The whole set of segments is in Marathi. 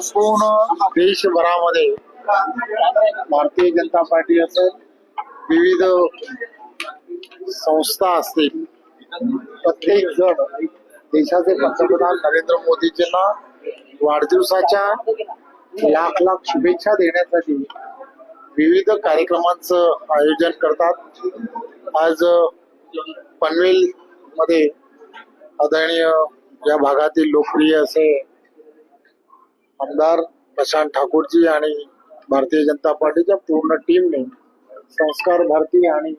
संपूर्ण देशभरामध्ये भारतीय जनता पार्टी असेल विविध संस्था असतील. प्रत्येक जण देशाचे पंतप्रधान नरेंद्र मोदीजींना वाढदिवसाच्या लाख लाख शुभेच्छा देण्यासाठी विविध कार्यक्रमांचं आयोजन करतात. आज पनवेल मध्ये आदरणीय या भागातील लोकप्रिय असे आमदार प्रशांत ठाकूरजी आणि भारतीय जनता पार्टीच्या पूर्ण टीमने संस्कार भारती आणि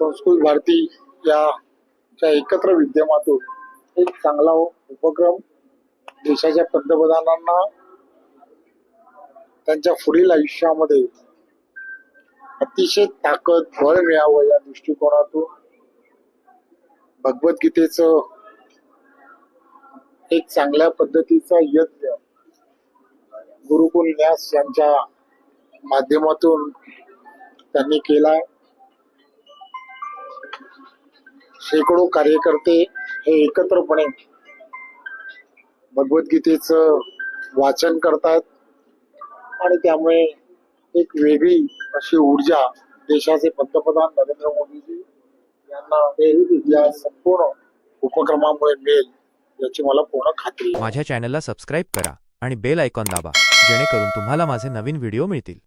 संस्कृत भारती याच्या एकत्र विद्यमातून एक चांगला उपक्रम देशाच्या पंतप्रधानांना त्यांच्या पुढील आयुष्यामध्ये अतिशय ताकद बळ मिळावं या दृष्टिकोनातून भगवद्गीतेचं एक चांगल्या पद्धतीचा यज्ञ गुरुकुल व्यास यांच्या माध्यमातून त्यांनी केला शेकडो कार्यकर्ते हे एकत्रपणे भगवद्गीतेच वाचन करतात आणि त्यामुळे एक वेगळी अशी ऊर्जा देशाचे पंतप्रधान नरेंद्र मोदीजी यांना या संपूर्ण उपक्रमामुळे मिळेल. याची मला पूर्ण खात्री आहे. माझ्या चॅनलला सबस्क्राईब करा आणि बेल आयकॉन दाबा जेणेकरून तुम्हाला माझे नवीन व्हिडिओ मिळतील.